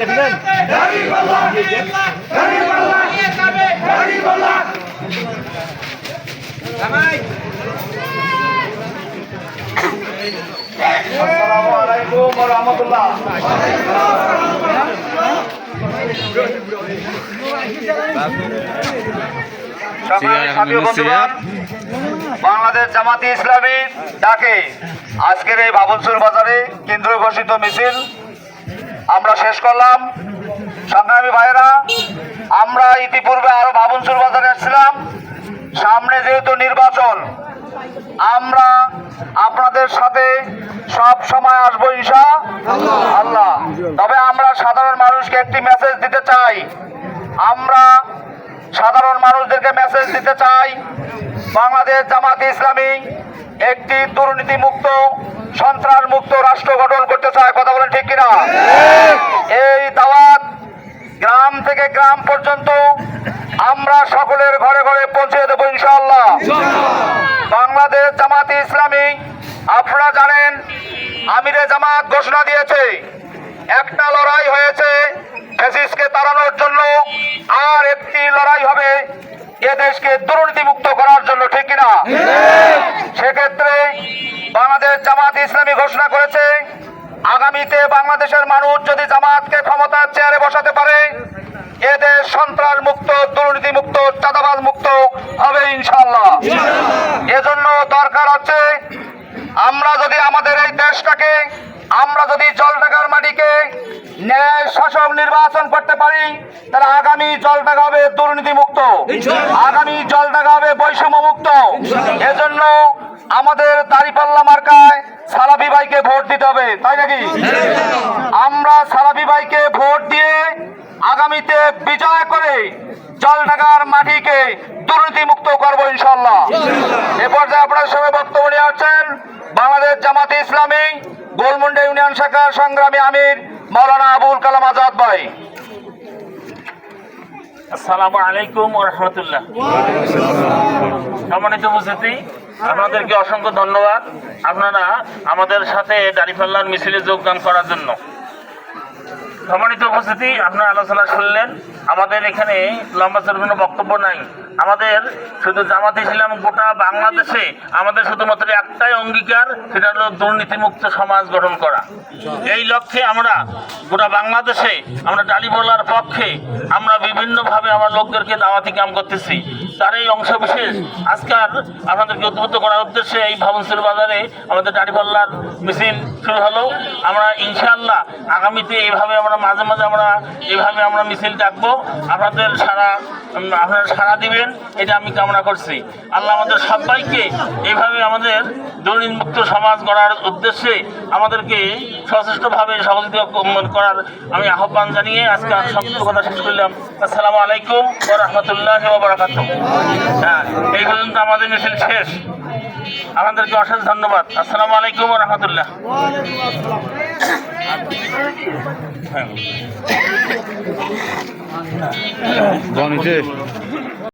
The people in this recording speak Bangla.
দেখলেন আসসালামু আলাইকুম ওয়া রাহমাতুল্লাহ বাংলাদেশ জামাতি ইসলামী ডাকে। আজকের এই বাবনসুর বাজারে কেন্দ্র ঘোষিত মিছিল। আমরা শেষ করলাম। সংগ্রামী ভাইয়েরা, আমরা ইতিপূর্বে আরও বাবনসুর বাজারে আসছিলাম। সামনে যেহেতু নির্বাচন আমরা আপনাদের সাথে সব সময় আসব ইনশা আল্লাহ। তবে আমরা সাধারণ মানুষকে একটি মেসেজ দিতে চাই। আমরা সাধারণ মানুষদেরকে মেসেজ দিতে চাই। বাংলাদেশ জামাত ইসলামী একটি দুর্নীতি মুক্ত সন্ত্রাস মুক্ত রাষ্ট্র গঠন করতে চায়। কথা বলেন ঠিক কিনা? এই দাওয়াত গ্রাম থেকে গ্রাম পর্যন্ত জামাতে ইসলামী আপনারা জানেন আমিরে জামাত ঘোষণা দিয়েছে একটা লড়াই হয়েছে ফেসিসকে তাড়ানোর জন্য আর একটি লড়াই হবে এ দেশকে দুর্নীতিমুক্ত করার জন্য ঠিক কিনা? সেক্ষেত্রে বাংলাদেশ জামাত ইসলামী ঘোষণা করেছে আগামীতে বাংলাদেশের মানুষ যদি জামাতকে ক্ষমতার চেয়ারে বসাতে পারে এদেশ সন্ত্রাস মুক্ত দুর্নীতি মুক্ত চাঁদাবাজ মুক্ত হবে ইনশাল্লাহ এজন্য দরকার হচ্ছে আমরা যদি আমাদের এই দেশটাকে আমরা যদি জলঢাকার মাটিকে ন্যায় শাসক নির্বাচন করতে পারি তাহলে আগামী জলঢাকা হবে দুর্নীতি মুক্ত আগামী জলঢাকা হবে বৈষম্য মুক্ত এজন্য আমাদের দাঁড়িপাল্লা মার্কায় সালাবি ভাইকে ভোট দিতে হবে তাই নাকি? আমরা সালাবি ভাইকে ভোট দিয়ে আগামীতে বিজয় করে জলঢাকার মাটিকে দুর্নীতিমুক্ত করব ইনশাল্লাহ এ পর্যায়ে আপনার সঙ্গে বক্তব্য নিয়ে আসছেন, বাংলাদেশ জামাতে ইসলামী, গোলমুন্ডা ইউনিয়ন শাখার সংগ্রামী আমির মৌলানা আবুল কালাম আজাদ ভাই। আসসালামু আলাইকুম আপনাদেরকে অসংখ্য ধন্যবাদ। আপনারা আমাদের সাথে দাঁড়িপাল্লার মিছিলে যোগদান করার জন্য। সম্মানিত উপস্থিতি, আপনারা আলোচনা শুনলেন। আমাদের এখানে লম্বা চড় কোনো বক্তব্য নাই। আমাদের শুধু জামাত ইসলাম গোটা বাংলাদেশে আমাদের শুধুমাত্র একটাই অঙ্গীকার, সেটা হলো দুর্নীতিমুক্ত সমাজ গঠন করা। এই লক্ষ্যে আমরা গোটা বাংলাদেশে আমরা ডালিবলার পক্ষে আমরা বিভিন্নভাবে আমার লোকদেরকে দাওয়াতি কাম করতেছি। তার এই অংশ বিশেষ আজকাল আপনাদেরকে উদ্বুদ্ধ করার উদ্দেশ্যে এই ভাবনসুর বাজারে আমাদের দাড়িপাল্লার মিছিল শুরু হলো। আমরা ইনশাআল্লাহ আগামীতে এইভাবে আমরা মাঝে মাঝে আমরা এইভাবে আমরা মিছিল ডাকবো। আপনাদের সারা আপনারা সারা দিবেন, এটা আমি কামনা করছি। আল্লাহ আমাদের সবাইকে এইভাবে আমাদের দুর্নীতিমুক্ত সমাজ গড়ার উদ্দেশ্যে আমাদেরকে সচেষ্টভাবে সহযোগিতা করার আমি আহ্বান জানিয়ে আজকে আর সংক্ষিপ্ত কথা শেষ করলাম। আসসালামু আলাইকুম ও রহমতুল্লাহ বারাকাত হ্যাঁ এই পর্যন্ত আমাদের মিছিল শেষ। আপনাদেরকে অশেষ ধন্যবাদ। আসসালামু আলাইকুম রহমতুল্লাহ।